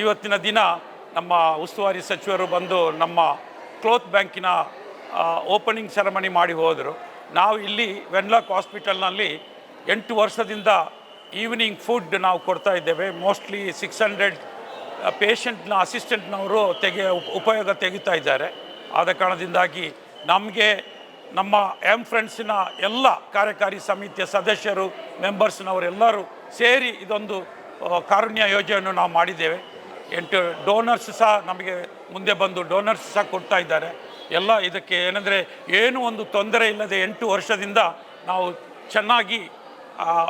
ಇವತ್ತಿನ ದಿನ ನಮ್ಮ ಉಸ್ತುವಾರಿ ಸಚಿವರು ಬಂದು ನಮ್ಮ ಕ್ಲೋತ್ ಬ್ಯಾಂಕಿನ ಓಪನಿಂಗ್ ಸೆರೆಮನಿ ಮಾಡಿ ಹೋದರು. ನಾವು ಇಲ್ಲಿ ವೆನ್ಲಾಕ್ ಹಾಸ್ಪಿಟಲ್ನಲ್ಲಿ ಎಂಟು ವರ್ಷದಿಂದ ಈವ್ನಿಂಗ್ ಫುಡ್ ನಾವು ಕೊಡ್ತಾ ಇದ್ದೇವೆ. ಮೋಸ್ಟ್ಲಿ ಸಿಕ್ಸ್ ಹಂಡ್ರೆಡ್ ಪೇಷಂಟ್ನ, ಅಸಿಸ್ಟೆಂಟ್ನವರು ತೆಗೆ ಉಪಯೋಗ ತೆಗಿತಾ ಇದ್ದಾರೆ. ಆದ ಕಾರಣದಿಂದಾಗಿ ನಮಗೆ, ನಮ್ಮ ಎಂ ಫ್ರೆಂಡ್ಸಿನ ಎಲ್ಲ ಕಾರ್ಯಕಾರಿ ಸಮಿತಿಯ ಸದಸ್ಯರು ಮೆಂಬರ್ಸ್ನವರೆಲ್ಲರೂ ಸೇರಿ ಇದೊಂದು ಕಾರುಣ್ಯ ಯೋಜನೆಯನ್ನು ನಾವು ಮಾಡಿದ್ದೇವೆ. ಎಂಟು ಡೋನರ್ಸ್ ಸಹ ನಮಗೆ ಮುಂದೆ ಬಂದು ಡೋನರ್ಸ್ ಸಹ ಕೊಡ್ತಾ ಇದ್ದಾರೆ. ಎಲ್ಲ ಇದಕ್ಕೆ ಏನಂದರೆ ಏನು ಒಂದು ತೊಂದರೆ ಇಲ್ಲದೆ ಎಂಟು ವರ್ಷದಿಂದ ನಾವು ಚೆನ್ನಾಗಿ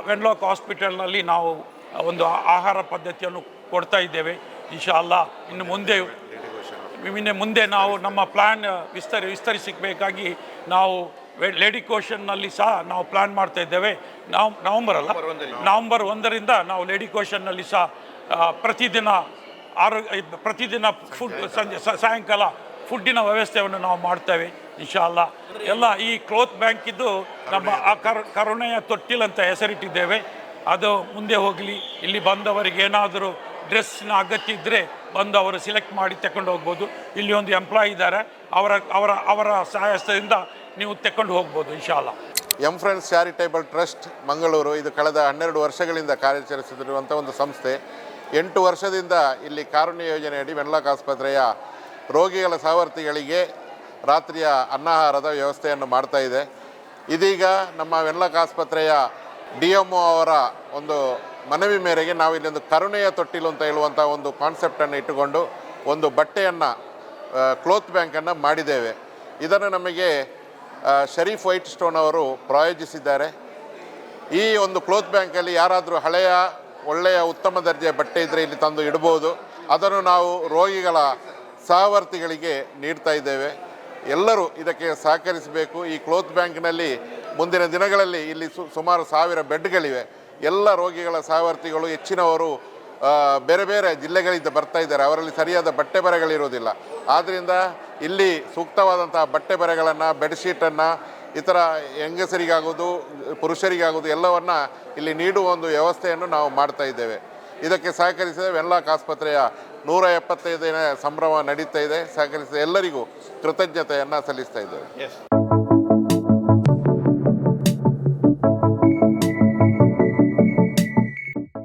ವೆನ್ಲಾಕ್ ಹಾಸ್ಪಿಟಲ್ನಲ್ಲಿ ನಾವು ಒಂದು ಆಹಾರ ಪದ್ಧತಿಯನ್ನು ಕೊಡ್ತಾ ಇದ್ದೇವೆ. ಇನ್ಶಾಲ್ಲ ಇನ್ನು ಮುಂದೆ ಇನ್ನು ಮುಂದೆ ನಾವು ನಮ್ಮ ಪ್ಲ್ಯಾನ್ ವಿಸ್ತರಿ ವಿಸ್ತರಿಸಬೇಕಾಗಿ ನಾವು ಲೇಡಿ ಕೋಶನ್ನಲ್ಲಿ ಸಹ ನಾವು ಪ್ಲ್ಯಾನ್ ಮಾಡ್ತಾ ಇದ್ದೇವೆ. ನಾವು ನವಂಬರ್ ಅಲ್ಲ? ನವಂಬರ್ ಒಂದರಿಂದ. ನಾವು ಲೇಡಿ ಕೋಶನ್ನಲ್ಲಿ ಸಹ ಪ್ರತಿದಿನ ಆರೋಗ್ಯ ಪ್ರತಿದಿನ ಫುಡ್ ಸಂಜೆ ಸಾಯಂಕಾಲ ಫುಡ್ಡಿನ ವ್ಯವಸ್ಥೆಯನ್ನು ನಾವು ಮಾಡ್ತೇವೆ ಇನ್ಶಾಲ್ಲ ಎಲ್ಲ ಈ ಕ್ಲೋತ್ ಬ್ಯಾಂಕಿದ್ದು ನಮ್ಮ ಆ ಕರು, ಕರುಣೆಯ ತೊಟ್ಟಿಲಂತ ಹೆಸರಿಟ್ಟಿದ್ದೇವೆ. ಅದು ಮುಂದೆ ಹೋಗಲಿ, ಇಲ್ಲಿ ಬಂದವರಿಗೆ ಏನಾದರೂ ಡ್ರೆಸ್ಸಿನ ಅಗತ್ಯ ಇದ್ದರೆ ಬಂದು ಅವರು ಸಿಲೆಕ್ಟ್ ಮಾಡಿ ತಗೊಂಡು ಹೋಗ್ಬೋದು. ಇಲ್ಲಿ ಒಂದು ಎಂಪ್ಲಾಯ್ ಇದ್ದಾರೆ, ಅವರ ಅವರ ಅವರ ಸಹಾಯಸ್ಥದಿಂದ ನೀವು ತಗೊಂಡು ಹೋಗ್ಬೋದು ಇನ್ಶಾಲ್ಲ M friends charitable trust, Mangaluru, ಇದು ಕಳೆದ ಹನ್ನೆರಡು ವರ್ಷಗಳಿಂದ ಕಾರ್ಯಾಚರಿಸುತ್ತಿರುವಂಥ ಒಂದು ಸಂಸ್ಥೆ. ಎಂಟು ವರ್ಷದಿಂದ ಇಲ್ಲಿ ಕಾರುಣ್ಯ ಯೋಜನೆಯಡಿ ವೆನ್ಲಾಕ್ ಆಸ್ಪತ್ರೆಯ ರೋಗಿಗಳ ಸಹವರ್ತಿಗಳಿಗೆ ರಾತ್ರಿಯ ಅನ್ನಾಹಾರದ ವ್ಯವಸ್ಥೆಯನ್ನು ಮಾಡ್ತಾ ಇದೆ. ಇದೀಗ ನಮ್ಮ ವೆನ್ಲಾಕ್ ಆಸ್ಪತ್ರೆಯ ಡಿ ಎಂ ಅವರ ಒಂದು ಮನವಿ ಮೇರೆಗೆ ನಾವು ಇಲ್ಲಿ ಒಂದು ಕರುಣೆಯ ತೊಟ್ಟಿಲು ಅಂತ ಹೇಳುವಂಥ ಒಂದು ಕಾನ್ಸೆಪ್ಟನ್ನು ಇಟ್ಟುಕೊಂಡು ಒಂದು ಬಟ್ಟೆಯನ್ನು ಕ್ಲೋತ್ ಬ್ಯಾಂಕನ್ನು ಮಾಡಿದ್ದೇವೆ. ಇದನ್ನು ನಮಗೆ ಶರೀಫ್ ವೈಟ್ ಸ್ಟೋನ್ ಅವರು ಪ್ರಾಯೋಜಿಸಿದ್ದಾರೆ. ಈ ಒಂದು ಕ್ಲೋತ್ ಬ್ಯಾಂಕಲ್ಲಿ ಯಾರಾದರೂ ಹಳೆಯ ಒಳ್ಳೆಯ ಉತ್ತಮ ದರ್ಜೆಯ ಬಟ್ಟೆ ಇದ್ದರೆ ಇಲ್ಲಿ ತಂದು ಇಡ್ಬೋದು. ಅದನ್ನು ನಾವು ರೋಗಿಗಳ ಸಹವರ್ತಿಗಳಿಗೆ ನೀಡ್ತಾ ಇದ್ದೇವೆ. ಎಲ್ಲರೂ ಇದಕ್ಕೆ ಸಹಕರಿಸಬೇಕು. ಈ ಕ್ಲೋತ್ ಬ್ಯಾಂಕ್ನಲ್ಲಿ ಮುಂದಿನ ದಿನಗಳಲ್ಲಿ ಇಲ್ಲಿ ಸು, ಸುಮಾರು ಸಾವಿರ ಬೆಡ್ಗಳಿವೆ. ಎಲ್ಲ ರೋಗಿಗಳ ಸಹವರ್ತಿಗಳು ಹೆಚ್ಚಿನವರು ಬೇರೆ ಬೇರೆ ಜಿಲ್ಲೆಗಳಿಂದ ಬರ್ತಾ ಇದ್ದಾರೆ. ಅವರಲ್ಲಿ ಸರಿಯಾದ ಬಟ್ಟೆ ಬರೆಗಳಿರುವುದಿಲ್ಲ. ಆದ್ದರಿಂದ ಇಲ್ಲಿ ಸೂಕ್ತವಾದಂತಹ ಬಟ್ಟೆ ಬರೆಗಳನ್ನು, ಬೆಡ್ಶೀಟನ್ನು ಇತರ ಹೆಂಗಸರಿಗಾಗೋದು, ಪುರುಷರಿಗಾಗೋದು ಎಲ್ಲವನ್ನು ಇಲ್ಲಿ ನೀಡುವ ಒಂದು ವ್ಯವಸ್ಥೆಯನ್ನು ನಾವು ಮಾಡ್ತಾ ಇದ್ದೇವೆ. ಇದಕ್ಕೆ ಸಹಕರಿಸಿದ ವೆನ್ಲಾಕ್ ಆಸ್ಪತ್ರೆಯ ನೂರ ಎಪ್ಪತ್ತೈದನೇ ಸಂಭ್ರಮ ನಡೀತಾ ಇದೆ. ಸಹಕರಿಸಿದ ಎಲ್ಲರಿಗೂ ಕೃತಜ್ಞತೆಯನ್ನು ಸಲ್ಲಿಸ್ತಾ ಇದ್ದೇವೆ.